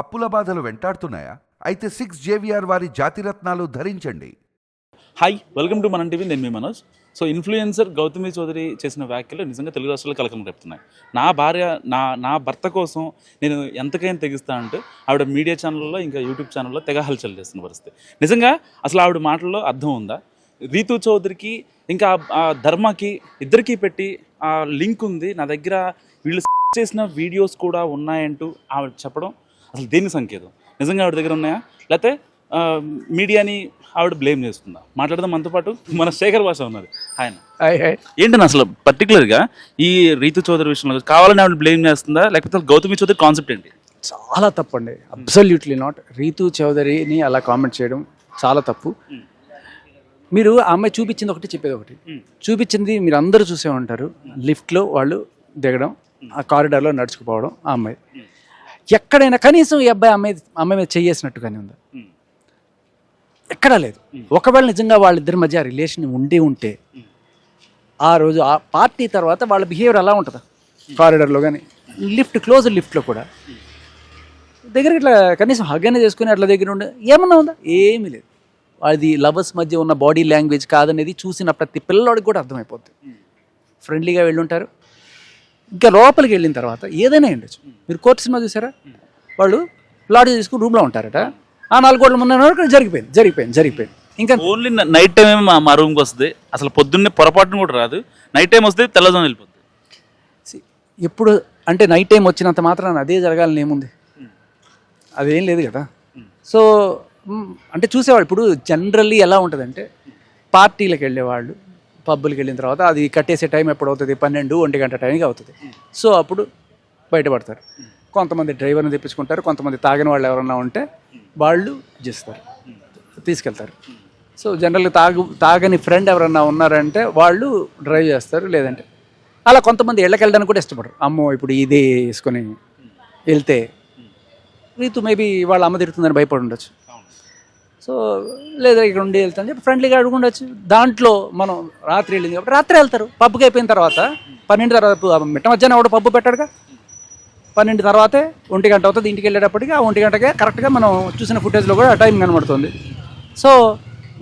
అప్పుల బాధలు వెంటాడుతున్నాయా? అయితే సిక్స్ జేవిఆర్ వారి జాతిరత్నాలు ధరించండి. Hi welcome to Manam TV నేను మీ మనోజ్. సో ఇన్ఫ్లుయెన్సర్ గౌతమి చౌదరి చేసిన వ్యాఖ్యలు నిజంగా తెలుగు రాష్ట్రాల్లో కలకలం రేపుతున్నాయి. నా భార్య నా నా భర్త కోసం నేను ఎంతకైనా తెగిస్తా అంటే ఆవిడ మీడియా ఛానల్లో ఇంకా యూట్యూబ్ ఛానల్లో తెగ హల్చల్ చేస్తున్న పరిస్థితి. నిజంగా అసలు ఆవిడ మాటల్లో అర్థం ఉందా? రీతు చౌదరికి ఇంకా ఆ ధర్మకి ఇద్దరికీ పెట్టి ఆ లింక్ ఉంది. నా దగ్గర వీళ్ళు చేసిన వీడియోస్ కూడా ఉన్నాయంటూ ఆవిడ చెప్పడం అసలు దేని సంకేతం? నిజంగా ఆవిడ దగ్గర ఉన్నాయా? లేకపోతే మీడియాని ఆవిడ బ్లేమ్ చేస్తుందా? మాట్లాడదాం మనతో పాటు. మన శేఖర్ భాష ఉన్నది ఆయన ఏంటని అసలు పర్టికులర్గా ఈ రీతు చౌదరి విషయంలో కావాలని ఆవిడ బ్లేమ్ చేస్తుందా? లేకపోతే గౌతమి చౌదరి కాన్సెప్ట్ ఏంటి? చాలా తప్పండి. అబ్సల్యూట్లీ నాట్ రీతు చౌదరిని అలా కామెంట్ చేయడం చాలా తప్పు. మీరు ఆ అమ్మాయి చూపించింది ఒకటి చెప్పేది ఒకటి. చూపించింది మీరు అందరూ చూసే ఉంటారు. లిఫ్ట్లో వాళ్ళు దిగడం ఆ కారిడార్లో నడుచుకుపోవడం ఆ అమ్మాయి. ఎక్కడైనా కనీసం ఈ అబ్బాయి అమ్మాయి అమ్మాయి మీద చేసినట్టుగానే ఉందా. ఎక్కడా లేదు. ఒకవేళ నిజంగా వాళ్ళిద్దరి మధ్య రిలేషన్ ఉండి ఉంటే ఆ రోజు ఆ పార్టీ తర్వాత వాళ్ళ బిహేవియర్ అలా ఉంటుందా? కారిడార్లో కానీ లిఫ్ట్ క్లోజ్ లిఫ్ట్లో కూడా. దగ్గర ఇట్లా కనీసం హగ్గనే చేసుకుని అట్లా దగ్గర ఉండే ఏమన్నా ఉందా? ఏమీ లేదు. అది లవర్స్ మధ్య ఉన్న బాడీ లాంగ్వేజ్ కాదనేది చూసిన ప్రతి పిల్లవాడికి కూడా అర్థమైపోద్ది. ఫ్రెండ్లీగా వెళ్ళుంటారు. ఇంకా లోపలికి వెళ్ళిన తర్వాత ఏదైనా ఉండొచ్చు మీరు కోర్టు సినిమా చూసారా? వాళ్ళు లాడ్జ్ తీసుకుని రూమ్లో ఉంటారట. ఆ నాలుగు కోట్ల ముందు ఇక్కడ జరిగిపోయింది జరిగిపోయింది జరిగిపోయింది. ఇంకా ఓన్లీ నైట్ టైం మా మా రూమ్కి వస్తుంది. అసలు పొద్దున్నే పొరపాటున కూడా రాదు. నైట్ టైం వస్తే తెల్లజాము వెళ్ళిపోద్ది. See, ఎప్పుడు అంటే నైట్ టైం వచ్చినంత మాత్రాన అదే జరగాలని ఏముంది? అదేం లేదు కదా. సో అంటే చూసేవాళ్ళు. ఇప్పుడు జనరల్లీ ఎలా ఉంటుందంటే పార్టీలకు వెళ్ళేవాళ్ళు పబ్బులకి వెళ్ళిన తర్వాత అది కట్టేసే టైం ఎప్పుడు అవుతుంది పన్నెండు ఒంటి గంట టైంకి అవుతుంది. సో అప్పుడు బయటపడతారు. కొంతమంది డ్రైవర్ని తెప్పించుకుంటారు కొంతమంది తాగిన వాళ్ళు ఎవరన్నా ఉంటే వాళ్ళు చేస్తారు తీసుకెళ్తారు. సో జనరల్గా తాగు తాగని ఫ్రెండ్ ఎవరన్నా ఉన్నారంటే వాళ్ళు డ్రైవ్ చేస్తారు లేదంటే. అలా కొంతమంది ఇళ్ళకి వెళ్ళడానికి కూడా ఇష్టపడరు. అమ్మో ఇప్పుడు ఇదే వేసుకొని వెళ్తే. రీతు మేబీ వాళ్ళ అమ్మ తిరుగుతుందని భయపడి ఉండొచ్చు. సో లేదా ఇక్కడ ఉండి వెళ్తాను చెప్పి ఫ్రెండ్లీగా అడుగుండొచ్చు. దాంట్లో మనం రాత్రి వెళ్ళింది కాబట్టి రాత్రి వెళ్తారు. పబ్కి అయిపోయిన తర్వాత పన్నెండు తర్వాత మిట్ట మధ్యాహ్నం ఎవడు పబ్బు పెట్టాడుగా? పన్నెండు తర్వాతే ఒంటి గంట అవుతుంది ఇంటికి వెళ్ళేటప్పటికి. ఆ ఒంటి గంటకే కరెక్ట్గా మనం చూసిన ఫుటేజ్లో కూడా టైం కనబడుతుంది. సో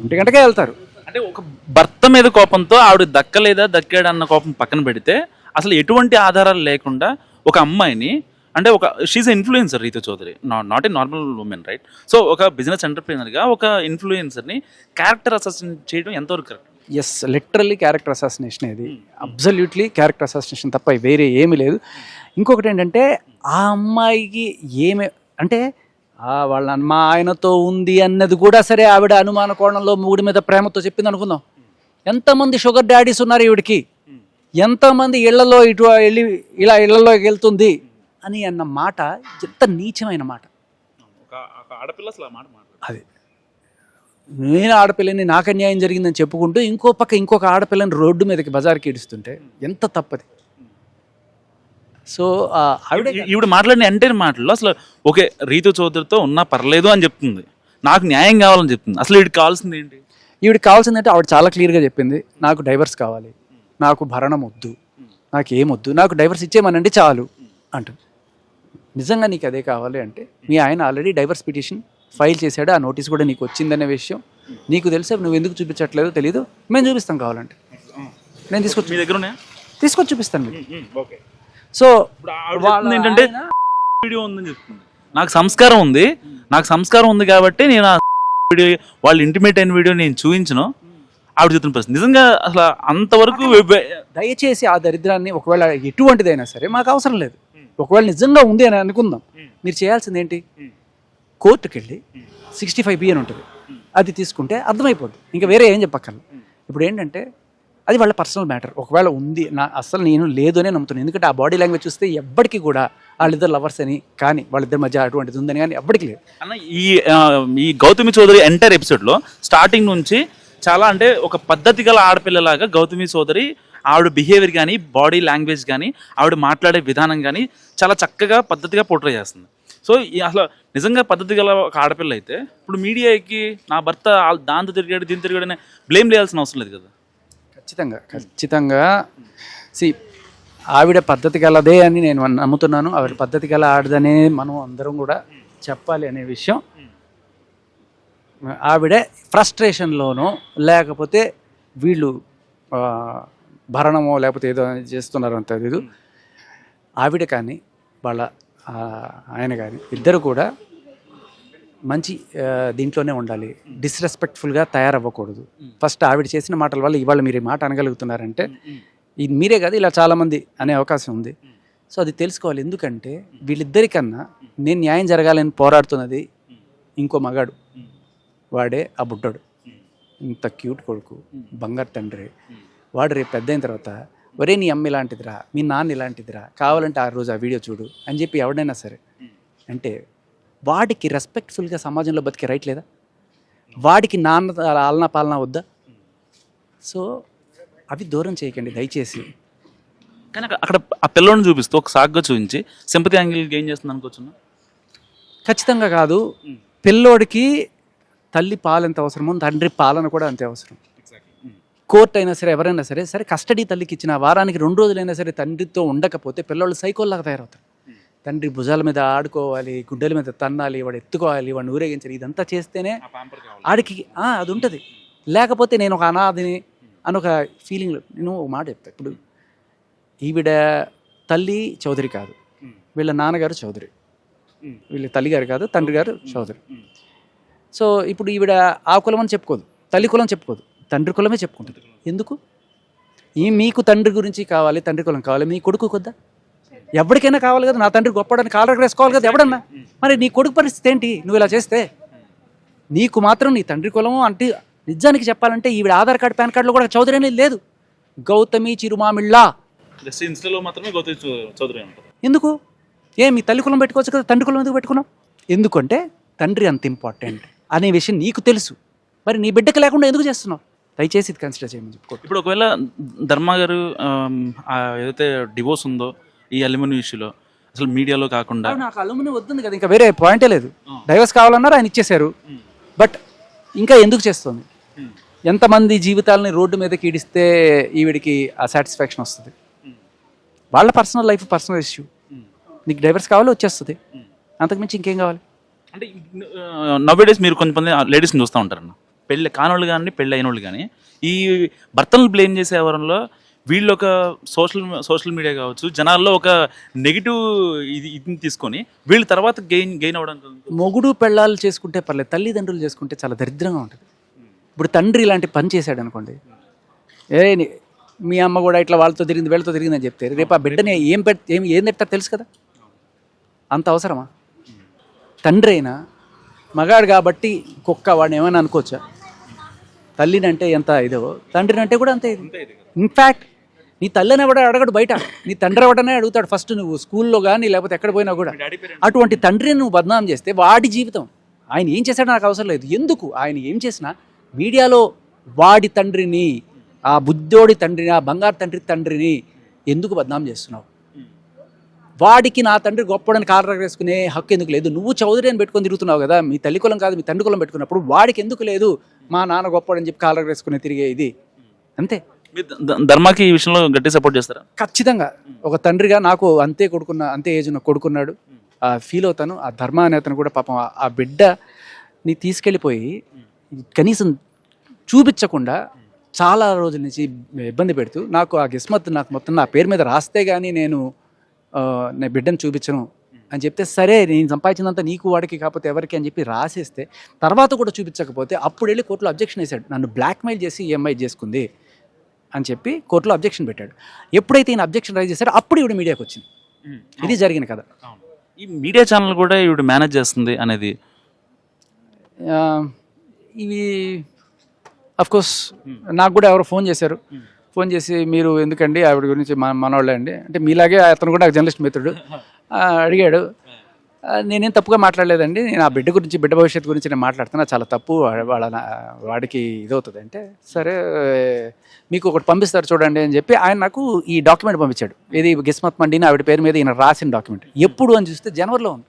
ఒంటి గంటకే వెళ్తారు. అంటే ఒక భర్త మీద కోపంతో ఆవిడ దక్కలేదా దక్కాడా అన్న కోపం పక్కన పెడితే అసలు ఎటువంటి ఆధారాలు లేకుండా ఒక అమ్మాయిని అంటే ఒక she's influencer Ritu Chowdary not a normal woman right so ఒక బిజినెస్ ఎంటర్ప్రీనర్గా ఒక ఇన్ఫ్లుయెన్సర్ని క్యారెక్టర్ అసెసిన్ చేయడం ఎంతవరకు correct yes literally character assassination ఇది. అబ్జల్యూట్లీ క్యారెక్టర్ అసాసినేషన్ తప్ప వేరే ఏమీ లేదు. ఇంకొకటి ఏంటంటే ఆ అమ్మాయికి ఏమి అంటే ఆ వాళ్ళ మా ఆయనతో ఉంది అన్నది కూడా సరే ఆవిడ అనుమాన కోణంలో మూడి మీద ప్రేమతో చెప్పింది అనుకుందాం. ఎంతమంది షుగర్ డాడీస్ ఉన్నారు ఈవిడికి? ఎంతమంది ఇళ్ళలో ఇటు వెళ్ళి ఇలా ఇళ్ళలోకి వెళ్తుంది? అని అన్న మాట ఎంత నీచమైన మాట? అది. నేను ఆడపిల్లని నాకు అన్యాయం జరిగిందని చెప్పుకుంటూ ఇంకో పక్క ఇంకొక ఆడపిల్లని రోడ్డు మీదకి బజార్కి ఇడుస్తుంటే ఎంత తప్పది? సో ఆవిడ ఈవిడ మాట్లాడిన ఎంటైర్ మాటల్లో అసలు ఓకే రీతు చౌదరితో ఉన్నా పర్లేదు అని చెప్తుంది. నాకు న్యాయం కావాలని చెప్తుంది. అసలు వీడికి కావాల్సింది ఏంటి? ఈవిడికి కావాల్సిందంటే ఆవిడ చాలా క్లియర్గా చెప్పింది నాకు డైవర్స్ కావాలి నాకు భరణం వద్దు నాకు ఏమొద్దు నాకు డైవర్స్ ఇచ్చేయమనండి చాలు అంటుంది. నిజంగా నీకు అదే కావాలి అంటే మీ ఆయన ఆల్రెడీ డైవర్స్ పిటిషన్ ఫైల్ చేశాడు ఆ నోటీస్ కూడా నీకు వచ్చిందనే విషయం. నీకు తెలిసే నువ్వు ఎందుకు చూపించట్లేదో తెలీదు. మేము చూపిస్తాం కావాలంటే. నేను తీసుకొచ్చి మీ దగ్గర తీసుకొచ్చి చూపిస్తాను మీకు. ఓకే. సో ఏంటంటే వీడియో ఉందని చెప్తుంది. నాకు సంస్కారం ఉంది. నాకు సంస్కారం ఉంది కాబట్టి నేను ఆ వీడియో వాళ్ళు ఇంటిమేట్ అయిన వీడియో నేను చూపించను. ఆవిడ చెప్తున్న పరిస్థితి నిజంగా అసలు అంతవరకు దయచేసి ఆ దరిద్రాన్ని ఒకవేళ ఎటువంటిదైనా సరే మాకు అవసరం లేదు. ఒకవేళ నిజంగా ఉంది అని అనుకుందాం. మీరు చేయాల్సింది ఏంటి? కోర్టుకి వెళ్ళి సిక్స్టీ ఫైవ్ బి అని ఉంటుంది. అది తీసుకుంటే అర్థమైపోద్ది. ఇంకా వేరే ఏం చెప్పక్కర్లేదు ఇప్పుడు ఏంటంటే అది వాళ్ళ పర్సనల్ మ్యాటర్. ఒకవేళ ఉంది నా అసలు నేను లేదు అనే నమ్ముతున్నాను. ఎందుకంటే ఆ బాడీ లాంగ్వేజ్ చూస్తే ఎవ్వడికి కూడా వాళ్ళిద్దరు లవర్స్ అని కానీ వాళ్ళిద్దరి మధ్య అటువంటిది ఉందని కానీ ఎవ్వడికి లేదు. అన్న ఈ ఈ గౌతమి చౌదరి ఎంటైర్ ఎపిసోడ్లో స్టార్టింగ్ నుంచి చాలా అంటే ఒక పద్ధతి గల ఆడపిల్లలాగా గౌతమి చౌదరి ఆవిడ బిహేవియర్ కానీ బాడీ లాంగ్వేజ్ కానీ ఆవిడ మాట్లాడే విధానం కానీ చాలా చక్కగా పద్ధతిగా పోట్రే చేస్తుంది. సో ఈ అసలు నిజంగా పద్ధతి గల ఒక ఆడపిల్ల అయితే ఇప్పుడు మీడియాకి నా భర్త దాంతో తిరిగాడు దీని తిరిగాడు అనే బ్లేమ్ చేయాల్సిన అవసరం లేదు కదా? ఖచ్చితంగా ఖచ్చితంగా. సి ఆవిడ పద్ధతి గలదే అని నేను నమ్ముతున్నాను. ఆవిడ పద్ధతి గల ఆడదనే మనం అందరం కూడా చెప్పాలి అనే విషయం. ఆవిడ ఫ్రస్ట్రేషన్లోనూ లేకపోతే వీళ్ళు భరణమో లేకపోతే ఏదో చేస్తున్నారో అంత తెలీదు ఆవిడ కానీ వాళ్ళ ఆయన కానీ ఇద్దరు కూడా మంచి దీంట్లోనే ఉండాలి. డిస్రెస్పెక్ట్ఫుల్గా తయారవ్వకూడదు. ఫస్ట్ ఆవిడ చేసిన మాటల వల్ల ఇవాళ మీరు ఈ మాట అనగలుగుతున్నారంటే ఇది మీరే కాదు ఇలా చాలామంది అనే అవకాశం ఉంది. సో అది తెలుసుకోవాలి. ఎందుకంటే వీళ్ళిద్దరికన్నా నేను న్యాయం జరగాలని పోరాడుతున్నది ఇంకో మగాడు. వాడే ఆ బుడ్డోడు. ఇంత క్యూట్ కొడుకు. బంగారు తండ్రి. వాడు రేపు పెద్ద అయిన తర్వాత ఒరే నీ అమ్మ ఇలాంటిదిరా మీ నాన్న ఇలాంటిదిరా కావాలంటే ఆ రోజు ఆ వీడియో చూడు అని చెప్పి ఎవడైనా సరే. అంటే వాడికి రెస్పెక్ట్ఫుల్గా సమాజంలో బతికే రైట్ లేదా? వాడికి నాన్న ఆలనా పాలన వద్దా? సో అవి దూరం చేయకండి దయచేసి. కానీ అక్కడ- ఆ పిల్లోని చూపిస్తూ ఒక సాగ్గా చూపించి సింపతి యాంగిల్ గెయిన్ చేస్తుంది అనుకోవచ్చు ఖచ్చితంగా కాదు. పిల్లోడికి తల్లి పాలు ఎంత అవసరమో తండ్రి పాలన కూడా అంతే అవసరం. కోర్ట్ అయినా సరే ఎవరైనా సరే సరే కస్టడీ తల్లికి ఇచ్చిన వారానికి రెండు రోజులైనా సరే తండ్రితో ఉండకపోతే పిల్లోళ్ళు సైకోల్లాగా తయారవుతారు. తండ్రి భుజాల మీద ఆడుకోవాలి గుడ్డల మీద తన్నాలి వాడు ఎత్తుకోవాలి వాడిని ఊరేగించాలి ఇదంతా చేస్తేనే ఆడికి ఆ, అది ఉంటుంది. లేకపోతే నేను ఒక అనాథిని అని ఒక ఫీలింగ్ నేను ఒక మాట చెప్తా. ఇప్పుడు ఈవిడ తల్లి చౌదరి కాదు. వీళ్ళ నాన్నగారు చౌదరి. వీళ్ళ తల్లి గారు కాదు తండ్రి గారు చౌదరి. సో ఇప్పుడు ఈవిడ ఆ కులం అని చెప్పుకోదు. తల్లి కులం చెప్పుకోదు. తండ్రి కులమే చెప్పుకుంటుంది. ఎందుకు? ఈ మీకు తండ్రి గురించి కావాలి తండ్రి కులం కావాలి మీ కొడుకు కొద్దా? ఎవరికైనా కావాలి కదా నా తండ్రి గొప్పడని కాలర్ వేసుకోవాలి కదా ఎవడన్నా? మరి నీ కొడుకు పరిస్థితి ఏంటి? నువ్వు ఇలా చేస్తే? నీకు మాత్రం నీ తండ్రి కులము అంటే నిజానికి చెప్పాలంటే ఈవిడ ఆధార్ కార్డు పాన్ కార్డులో కూడా చౌదరి అనేది లేదు. గౌతమి చిరుమామిళ్ళ. మాత్రమే గౌతమి చౌదరి ఎందుకు? ఏ మీ తల్లి కులం పెట్టుకోవచ్చు కదా తండ్రి కులం ఎందుకు పెట్టుకున్నావు? ఎందుకంటే తండ్రి అంత ఇంపార్టెంట్ అనే విషయం నీకు తెలుసు. మరి నీ బిడ్డకు లేకుండా ఎందుకు చేస్తున్నావు? దయచేసి ఇది కన్సిడర్ చేయమని చెప్పుకో ఇప్పుడు ఒకవేళ ధర్మ గారు ఏదైతే డివోర్స్ ఉందో ఈ అల్యూమినియం ఇష్యూలో అసలు మీడియాలో కాకుండా నాకు అల్లుమిని వద్దుంది కదా ఇంకా వేరే పాయింటే లేదు. డైవర్స్ కావాలన్నారు ఆయన ఇచ్చేశారు. బట్ ఇంకా ఎందుకు చేస్తుంది? ఎంతమంది జీవితాలని రోడ్డు మీద కీడిస్తే ఈవిడికి ఆ సాటిస్ఫాక్షన్ వస్తుంది? వాళ్ళ పర్సనల్ లైఫ్ పర్సనల్ ఇష్యూ నీకు డైవర్స్ కావాలి వచ్చేస్తుంది. అంతకుమించి ఇంకేం కావాలి? అంటే నవ్వే డేస్ మీరు కొంతమంది లేడీస్ని చూస్తూ ఉంటారన్న. పెళ్ళి కానోళ్ళు కానీ పెళ్ళి అయిన వాళ్ళు కానీ ఈ భర్తలను బ్లేమ్ చేసే వరంలో వీళ్ళు ఒక సోషల్ సోషల్ మీడియా కావచ్చు జనాల్లో ఒక నెగిటివ్ ఇది ఇది తీసుకొని వీళ్ళు తర్వాత గెయిన్ గెయిన్ అవ్వడం మొగుడు పెళ్ళాలు చేసుకుంటే పర్లేదు తల్లిదండ్రులు చేసుకుంటే చాలా దరిద్రంగా ఉంటుంది. ఇప్పుడు తండ్రి ఇలాంటి పని చేశాడు అనుకోండి ఏ మీ అమ్మ కూడా ఇట్లా వాళ్ళతో తిరిగింది వీళ్ళతో తిరిగిందని చెప్తే రేపు ఆ బిడ్డని ఏం పెట్ ఏం ఏం తింటారు తెలుసు కదా? అంత అవసరమా? తండ్రి అయినా మగాడు కాబట్టి కుక్క వాడిని ఏమైనా అనుకోవచ్చా? తల్లిని అంటే ఎంత ఇదో? తండ్రిని అంటే కూడా అంతే ఇది. ఇన్ఫ్యాక్ట్ నీ తల్లిని కూడా అడగడు బయట. నీ తండ్రి ఎవడనే అడుగుతాడు. ఫస్ట్ నువ్వు స్కూల్లో కానీ లేకపోతే ఎక్కడ పోయినా కూడా. అటువంటి తండ్రిని నువ్వు బదనాం చేస్తే వాడి జీవితం. ఆయన ఏం చేశాడో నాకు అవసరం లేదు. ఎందుకు? ఆయన ఏం చేసినా మీడియాలో వాడి తండ్రిని ఆ బుద్ధోడి తండ్రిని ఆ బంగారు తండ్రి తండ్రిని ఎందుకు బదనాం చేస్తున్నావు? వాడికి నా తండ్రి గొప్పడని కాలర్ వేసుకునే హక్కు ఎందుకు లేదు? నువ్వు చౌదరి అని పెట్టుకొని తిరుగుతున్నావు కదా మీ తల్లి కులం కాదు మీ తండ్రి కులం పెట్టుకున్నప్పుడు వాడికి ఎందుకు లేదు? మా నాన్న గొప్పడని చెప్పి కాలర్ వేసుకుని తిరిగే ఇది. అంతే. ధర్మాకి ఈ విషయంలో గట్టి సపోర్ట్ చేస్తారా? ఖచ్చితంగా. ఒక తండ్రిగా నాకు అంతే కొడుకున్న అంతే ఏజ్ ఉన్న కొడుకున్నాడు. ఆ ఫీల్ అవుతాను. ఆ ధర్మ అనే అతను కూడా పాపం ఆ- ఆ బిడ్డని తీసుకెళ్ళిపోయి కనీసం చూపించకుండా చాలా రోజుల నుంచి ఇబ్బంది పెడుతూ నాకు ఆ గిస్మత్ నాకు మొత్తం నా పేరు మీద రాస్తే కానీ నేను ఆ, నా బిడ్డను చూపించను అని చెప్తే సరే నేను సంపాదించినంత నీకు వాడికి కాకపోతే ఎవరికి? అని చెప్పి రాసేస్తే తర్వాత కూడా చూపించకపోతే అప్పుడు వెళ్ళి కోర్టులో అబ్జెక్షన్ వేశాడు. నన్ను బ్లాక్మెయిల్ చేసి ఈఎంఐ చేసుకుంది అని చెప్పి కోర్టులో అబ్జెక్షన్ పెట్టాడు. ఎప్పుడైతే ఈయన అబ్జెక్షన్ రైజ్ చేశాడో అప్పుడు ఈవిడ మీడియాకి వచ్చింది. ఇది జరిగిన కథ. ఈ మీడియా ఛానల్ కూడా ఇవిడ మేనేజ్ చేస్తుంది అనేది? ఇవి అఫ్ కోర్స్ నాకు కూడా ఎవరో ఫోన్ చేశారు. ఫోన్ చేసి మీరు ఎందుకండి ఆవిడ గురించి మన మనవాళ్ళే అండి? అంటే మీలాగే అతను కూడా నాకు జర్నలిస్ట్ మిత్రుడు. అడిగాడు. నేనేం తప్పుగా మాట్లాడలేదండి. నేను ఆ బిడ్డ గురించి బిడ్డ భవిష్యత్తు గురించి నేను మాట్లాడుతున్నా. చాలా తప్పు. వాళ్ళ వాడికి ఇదవుతుంది. అంటే సరే మీకు ఒకటి పంపిస్తారు చూడండి అని చెప్పి ఆయన నాకు ఈ డాక్యుమెంట్ పంపించాడు. ఇది గిస్మత్ మండిని ఆవిడ పేరు మీద ఈయన రాసిన డాక్యుమెంట్. ఎప్పుడు అని చూస్తే జనవరిలో ఉంది.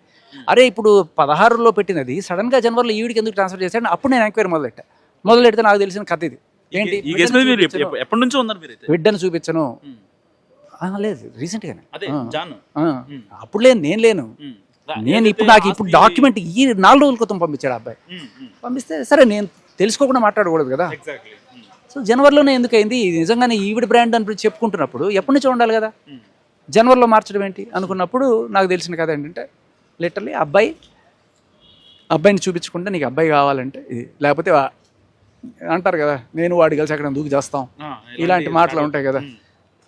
అరే ఇప్పుడు పదహారులో పెట్టినది సడన్గా జనవరిలో ఈవిడికి ఎందుకు ట్రాన్స్ఫర్ చేశాడు? అప్పుడు నేను ఎంక్వైరీ మొదలెట్టా. మొదలెడితే నాకు తెలిసిన కథ ఇది. ఏంటి? ఈ కేసు మీద మీరు బిడ్డను ఎప్ప- ఎప్ప- ఎప్పటి నుంచో ఉన్నారు మీరు అయితే బిడ్డను చూపించను ఆ, లేదు అదే. జాన్. ఆ, అప్పుడు లేను నేను లేను. నేను ఇప్పుడు నాకు ఇప్పుడు డాక్యుమెంట్ ఈ నాలుగు రోజుల క్రితం పంపించాడు ఆ అబ్బాయి. పంపిస్తే సరే నేను తెలుసుకోకుండా మాట్లాడకూడదు కదా. ఎగ్జాక్ట్లీ సో జనవరిలోనే ఎందుకు అయింది ఇది నిజంగానే ఈవిడ బ్రాండ్ అని చెప్పుకుంటున్నప్పుడు ఎప్పటి నుంచో ఉండాలి కదా. జనవరిలో మార్చడం ఏంటి అనుకున్నప్పుడు నాకు తెలిసిన కథ ఏంటంటే లిటరలీ అబ్బాయి అబ్బాయిని చూపించకుండా నీకు అబ్బాయి కావాలంటే ఇది లేకపోతే అంటారు కదా నేను వాడు కలిసి అక్కడ దూకి చేస్తాం. ఇలాంటి మాటలు ఉంటాయి కదా.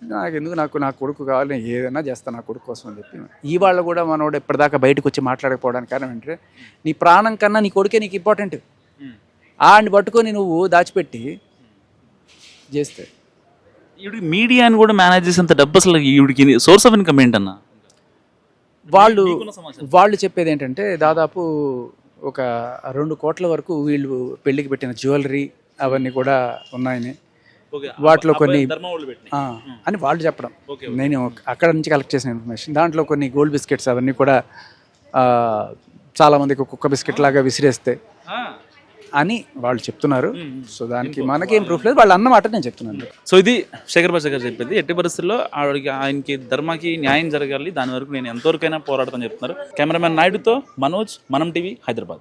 నాకు ఎందుకు నాకు నా కొడుకు కావాలి నేను ఏదైనా చేస్తాను నా కొడుకు కోసం అని చెప్పి. ఈ వాళ్ళు కూడా మనోడు ఇప్పటిదాకా బయటకు వచ్చి మాట్లాడకపోవడానికి కారణం ఏంటంటే నీ ప్రాణం కన్నా నీ కొడుకే నీకు ఇంపార్టెంట్ ఆడిని పట్టుకొని నువ్వు దాచిపెట్టి చేస్తే. ఈవిడికి మీడియాని కూడా మేనేజ్ చేసేంత డబ్బు అసలు ఈవిడికి సోర్స్ ఆఫ్ ఇన్కమ్ ఏంటన్నా? వాళ్ళు. వాళ్ళు చెప్పేది ఏంటంటే దాదాపు ఒక రెండు కోట్ల వరకు వీళ్ళు పెళ్ళికి పెట్టిన జ్యువెలరీ అవన్నీ కూడా ఉన్నాయని. వాటిలో కొన్ని అని వాళ్ళు చెప్పడం. నేను అక్కడ నుంచి కలెక్ట్ చేసిన ఇన్ఫర్మేషన్ దాంట్లో కొన్ని గోల్డ్ బిస్కెట్స్ అవన్నీ కూడా ఆ, చాలా మందికి కుక్క బిస్కెట్ లాగా విసిరేస్తే అని వాళ్ళు చెప్తున్నారు. సో దానికి మనకేం ప్రూఫ్ లేదు. వాళ్ళు అన్నమాట నేను చెప్తున్నాను. సో ఇది శేఖర్ భాష గారు చెప్పింది. ఎట్టి పరిస్థితుల్లో ఆవిడకి ఆయనకి ధర్మకి న్యాయం జరగాలి. దాని వరకు నేను ఎంతవరకైనా పోరాడతాను చెప్తున్నారు. కెమెరామెన్ నాయుడుతో మనోజ్ మనం టీవీ హైదరాబాద్.